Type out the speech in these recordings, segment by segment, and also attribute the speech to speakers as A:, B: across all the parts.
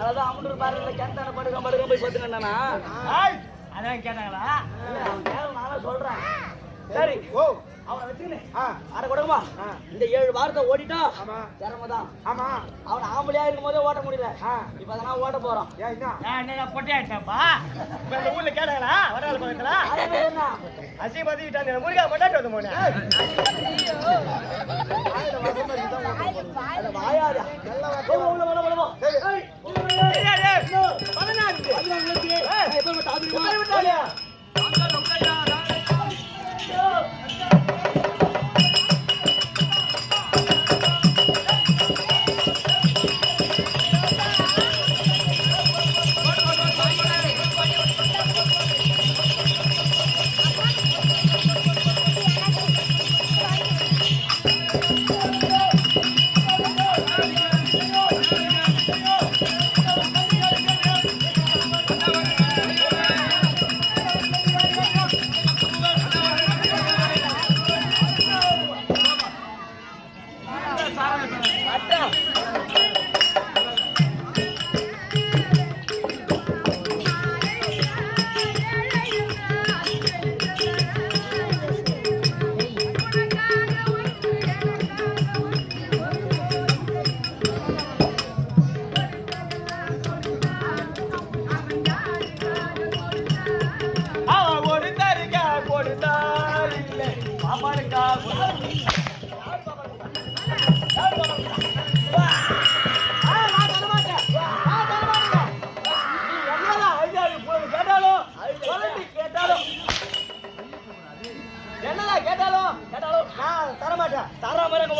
A: அதான் அமுட்டு பாருங்க கேட்டான படுக்க படுக்க போய் பத்துனா அதான் கேட்டாங்களா அவன் நானே சொல்றேன் சரி ஓ அட கொடுமா இந்த ஏழு வாரத்தை ஓடிட்டா திறமைதான்
B: ஆமா.
A: அவன் ஆம்பளையா இருக்கும் போதே ஓட்ட முடியல. இப்ப அதெல்லாம் ஓட்ட போறோம். பொட்டையாட்டப்பா இப்ப இந்த ஊர்ல கேட்டாங்களா பக்கத்துல? அசி பத்திக்கிட்டாங்க முருகா மட்டாட்டு வந்து போனேன் பதினாறு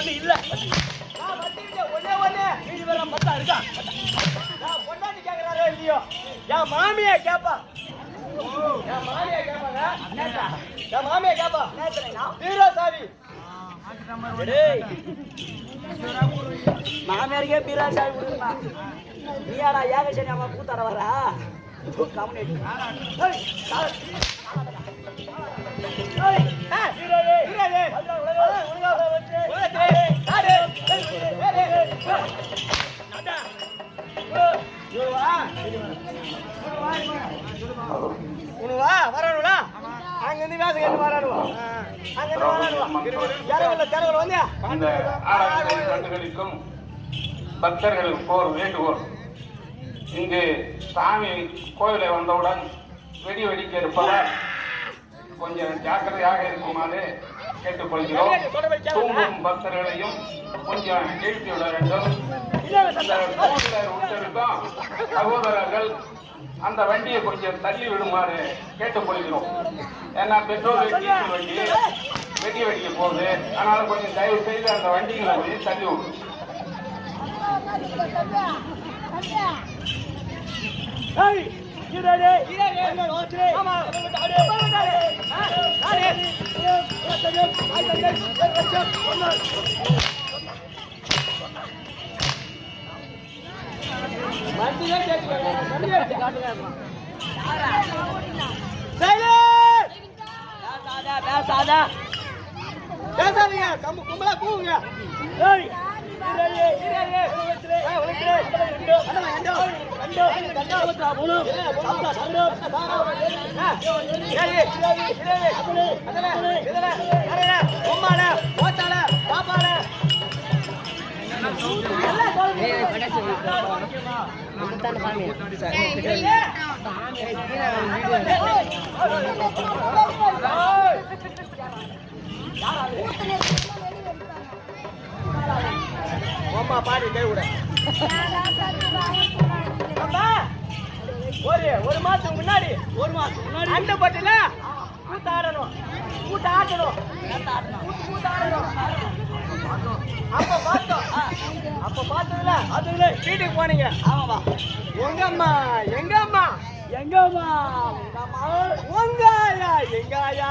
A: தர ஒண்ணு இல்ல. நான் வச்சுக்கிட்டேன் ஒண்ணே ஒண்ணு மீதி வேற மத்தா இருக்கா நான் பொண்டாட்டி கேக்குறாரோ இல்லையோ என் மாமியா கேப்பா என் மாமியா கேப்பாங்க என் மாமியா கேப்பா ஹீரோ சாவி மாமியாருக்கே பீரா சாவி நீயாடா அம்மா வரா கம்யூனிட்டி உனவா வரணுடா அங்க இருந்து வேசம் கேட்டு வரணுவா அங்க இருந்து தெரவுல தெரவுல வந்தியா
C: அந்த ஆராதனை கண்டுகளிக்கும் பக்தர்களுக்கு ஓர் வேண்டுகோள் இங்கு சாமி கோயிலை வந்தவுடன் வெடி வெடிக்க இருப்பதால் கொஞ்சம் ஜாக்கிரதையாக இருக்குமாறு கேட்டுக்கொள்கிறோம். தூங்கும் பக்தர்களையும் கொஞ்சம் எழுப்பி விட வேண்டும். உத்தரவுக்கும் சகோதரர்கள் அந்த வண்டியை கொஞ்சம் தள்ளி விடுமாறு கேட்டுக்கொள்கிறோம். ஏன்னா பெட்ரோல் டீசல் வண்டி வெடி வெடிக்க போகுது. அதனால கொஞ்சம் தயவு செய்து அந்த வண்டிகளை கொஞ்சம் தள்ளி விடும்
A: ஏய் இரடே இரடே ஓச்சே ஆமா அடே அடே அடே வண்டியே கேட்கல வண்டியே காட்டுங்க சைலண்ட் பேசாத பேசாத பேசாதீங்க கம்பு கும்பலா கூவுங்க ஏய் இரடே அம்மா பாடி கை விட. ஒரு ஒரு மாசத்துக்கு முன்னாடி ஒரு மாசம் முன்னாடி அந்த பட்டில கூத்த ஆடணும். கூத்த ஆடணும் கூத்து கூத்த ஆடணும். அப்ப பார்த்தோம். அப்ப பார்த்ததுல அதுல வீட்டுக்கு போனீங்க. ஆமாவா உங்க அம்மா எங்க அம்மா? எங்க அம்மா? உங்க ஆயா எங்க ஆயா?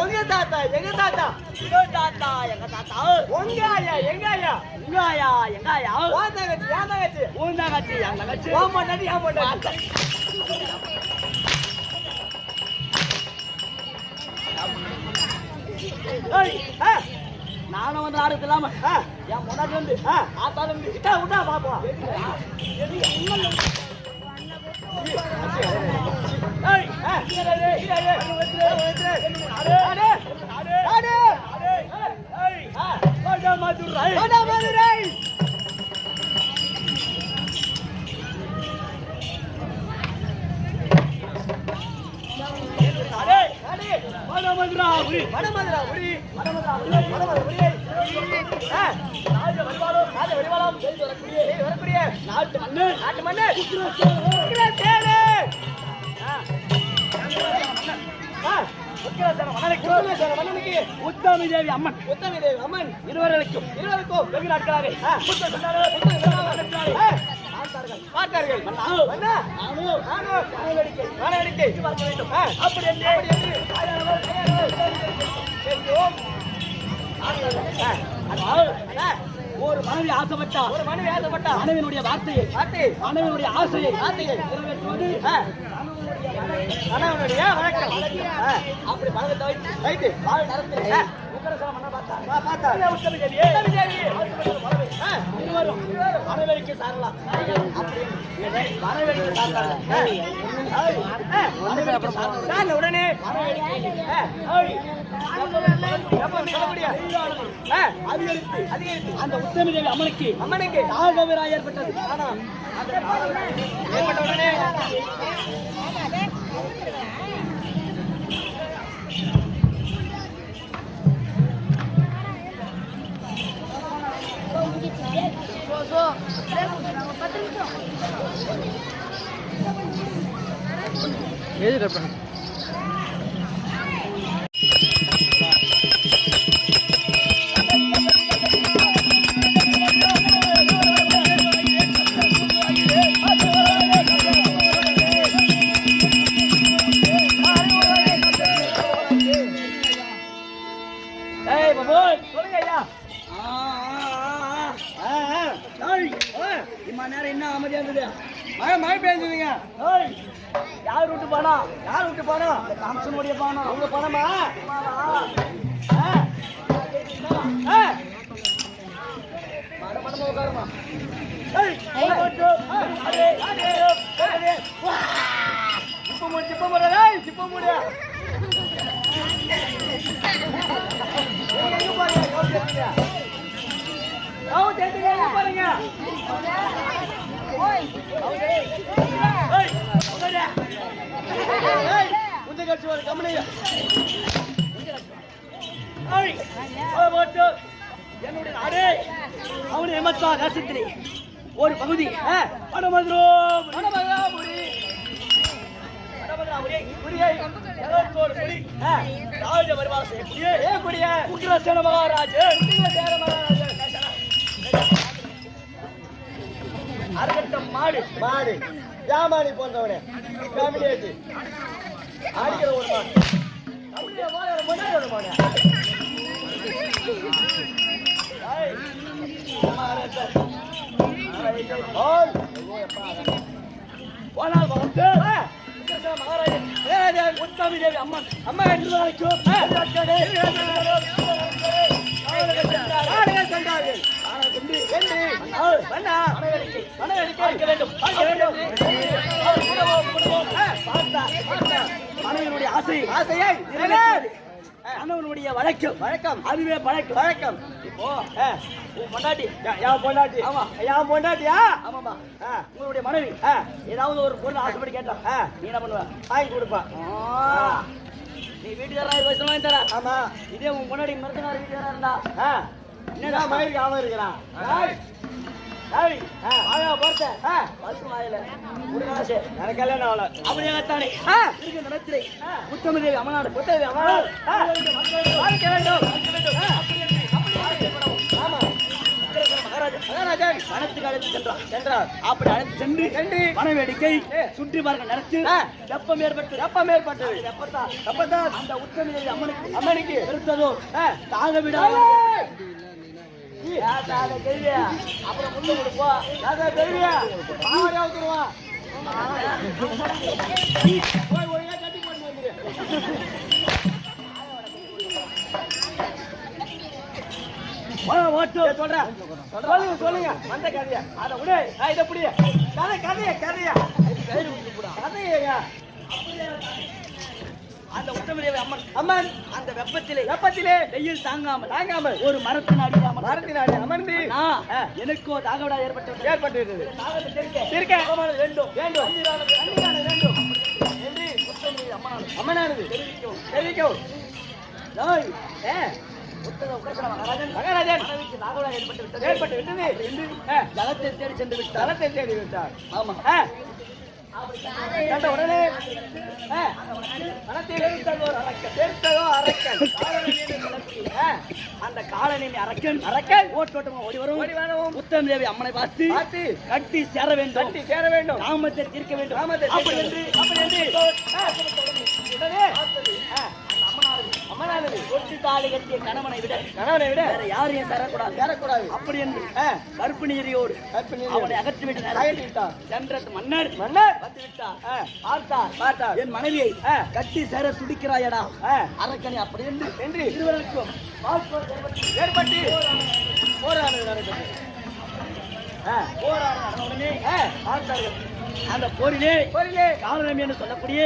A: உங்க தாத்தா எங்க தாத்தா இதோ தாத்தா எங்க தாத்தா உங்க ஆயா எங்க ஆயா உங்க ஆயா எங்க ஆயா உன் தங்கச்சி என் தங்கச்சி உன் தங்கச்சி என் தங்கச்சி உன் பொண்டாட்டி என் ஆ, நானும் வந்து ஆடுறது இல்லாம என் முன்னாடி வந்து ஆ, ஆத்தால இருந்து விட்டா விட்டா பாப்போம் நாட்டு மண்ணு, நாட்டு மண்ணு. உத்தமி தேவி அம்மன் உத்தமி தேவி அம்மன் இருவர்களுக்கும் இருவருக்கும் வெகு நாட்களாக பார்த்தார்கள், அப்படி என்று, ஒரு மனைவி ஆசைப்பட்டா. ஒரு மனைவி ஆசைப்பட்டா மனைவினுடைய வார்த்தையை. வார்த்தை மனைவினுடைய ஆசையை. ஆசையை நிறைவேற்றுவது. வழக்கம் ஆ, அப்படி வைத்து வாழ் சாரலாம் சாரலாம். உடனே அதிகரித்து அந்த உத்தமி தேவி அம்மனுக்கு அம்மனுக்கு நாகவிரா ஏற்பட்டது ஏற்பட்ட உடனே ஏய் பணம் காம்சனுடைய பணம் உங்க பணமா உட்காருமா. சிப்ப மூடு சிப்ப சிப்ப எடுத்துங்க. கட்சி என்னுடைய அவனை எமத்தா ரசித்திரி ஒரு பகுதி ஆ, வடமதுரோ வடமதுராபுரி. வடமதுராபுரி மாடு. மாடு. ஜாமானி போன்றவனே. ஃபேமிலியாச்சு அடிக்கிற ஒரு மாடு அப்படியே போன போனால் வளர்த்து மகாராஜா ஏ, தேவி அம்மன் அம்மா என்று வேண்டும், வேண்டும். பார்த்தா, பார்த்தா. மனைவியினுடைய ஆசை. ஆசையை. கணவனுடைய வழக்கம். வழக்கம். அதுவே பழக்கம் வழக்கம். இப்போ உன் பொண்டாட்டி. என் பொண்டாட்டி? ஆமா. என் பொண்டாட்டியா? ஆமாமா உங்களுடைய மனைவி. ஏதாவது ஒரு பொருள் ஆசைப்படி கேட்டா நீ என்ன பண்ணுவ? வாங்கி கொடுப்பா. நீ வீட்டுக்காரா வயசுல வாங்கி தர. ஆமா. இதே உன் பொண்டாட்டி மருத்துவ வீட்டுக்காரா இருந்தா? என்னடா மயிருக்கு அவன் இருக்கிறான் ஏய், ஏய், ஆ, வாயா பார்த்த ஆ, வருஷம் ஆகல உடனே எனக்கு கல்யாணம் ஆகல அப்படியே தானே இருக்க இந்த நேரத்திலே முத்தமதேவி அமநாடு முத்தமதேவி அமநாடு வாழ்க்கை வேண்டும் வாழ்க்கை வேண்டும். ஆ, அப்படி என்று, அப்படி என்று ஏற்படவும். ஆமா. மகாராஜா மகாராஜன் வனத்துக்கு அழைத்து சென்றார். சென்றார். அப்படி அழைத்து சென்று சென்று. வனவேடிக்கை சுற்றி பார்க்க நடத்தி வெப்பம் ஏற்பட்டு வெப்பம் ஏற்பட்டது வெப்பத்தா வெப்பத்தா அந்த உத்தமதேவி அம்மனுக்கு அம்மனுக்கு பெருத்ததோ தாக விடாத அப்புறம் முள்ளு கொடுப்பா தெரியா மாவரையா ஊத்துருவா போய் ஒழுங்கா கட்டி போட்டு வந்துரு சொல்றேன் சொல்லுங்க சொல்லுங்க அந்த கதைய அத விடு ஆ, இத கதை கதையா கதையா கதையா அந்த உத்தமதேவி அம்மன் அம்மன். அந்த வெப்பத்திலே வெப்பத்திலே வெயில் தாங்காமல் தாங்காமல் ஒரு மரத்தின் அடியில் அமர்ந்து மரத்தின் அடியில் அமர்ந்து எனக்கோ தாகவிடா ஏற்பட்டு ஏற்பட்டிருக்கிறது. இருக்க வேண்டும். வேண்டும். வேண்டும். என்று உத்தமதேவி அம்மனானது அம்மனானது. தெரிவிக்கவும் தெரிவிக்கவும் டேய், ஏ, ஏற்பட்டு விட்டது. என்று ஜலத்தை தேடி சென்று விட்டார். ஜலத்தை தேடி விட்டார். ஆமா. உடனே அரக்கன். அரக்கன். அந்த காலனின் அரக்கன் அரக்கன் ஓட்டோட்டமா ஓடி வரும் ஓடி வரவும் உத்தம தேவி அம்மனை பார்த்து பார்த்து கட்டி சேர வேண்டும் கட்டி சேர வேண்டும் காமத்தை தீர்க்க வேண்டும் காமத்தை அப்படி என்று அப்படி என்று ஒட்டி தாலி கட்டிய கணவனை விட கணவனை விட வேற யாரையும் சேரக்கூடாது. அப்படி என்று கருப்பு நீரியோடு அவனை அகற்றி விட்டு அகற்றி விட்டார் சென்ற மன்னர். மன்னர். வந்து விட்டார் பார்த்தார். பார்த்தார். என் மனைவியை கட்டி சேர துடிக்கிறாயடா. அரக்கனை அப்படி என்று என்று இருவருக்கும் ஏற்பட்டு உடனே ஆ, பார்த்தார்கள். அந்த போரிலே போரிலே. காரணம் என்று சொல்லக்கூடிய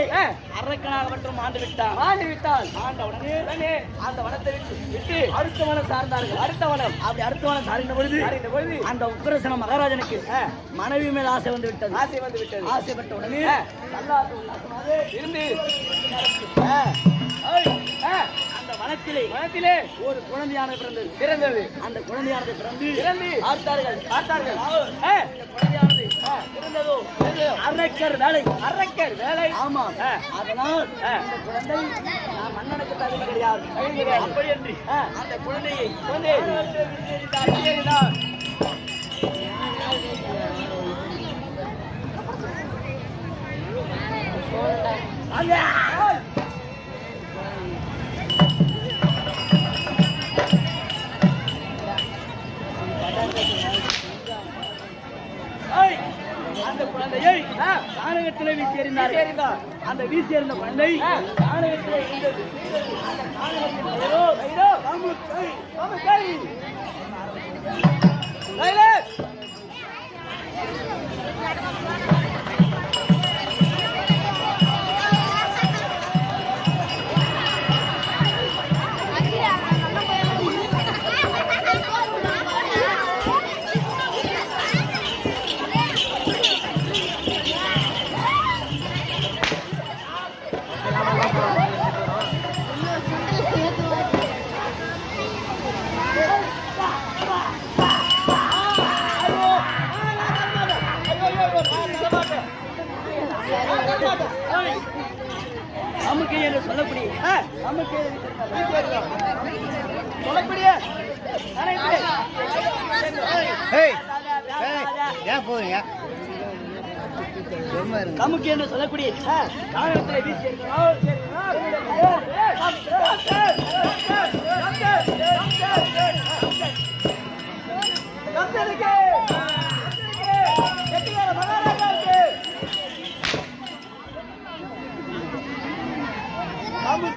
A: அரக்கனாக மற்றும் ஆண்டு விட்டான் ஆண்டு விட்டால் ஆண்ட உடனே. அந்த வனத்தை விட்டு விட்டு அடுத்த வனம் சார்ந்தார்கள். அடுத்த வனம். அப்படி அடுத்த வனம் சார்ந்த பொழுது பொழுது அந்த உக்கிரசன மகாராஜனுக்கு மனைவி மேல் ஆசை வந்து விட்டது. ஆசை வந்து விட்டது. ஆசைப்பட்ட உடனே இருந்து அந்த வனத்திலே வனத்திலே ஒரு குழந்தையானது பிறந்தது. பிறந்தது. அந்த குழந்தையானது பிறந்து பிறந்து பார்த்தார்கள். பார்த்தார்கள். ஆ, இந்த குழந்தையானது ஆ, பிறந்ததோ அரக்கர் வேலை அரக்கர் வேலை. ஆமா. அதனால் இந்த குழந்தை மன்னனுக்கு தகுதி கிடையாது அப்படி என்று அந்த குழந்தையை குழந்தையை. குழந்தையை கானகத்திலே வீசி எறிந்தார் அந்த வீசி எறிந்த குழந்தை கானகத்திலே இருந்தது
B: போவீங்க போறீங்க
A: என்று சொல்லக்கூடிய காரணத்தில் வீசி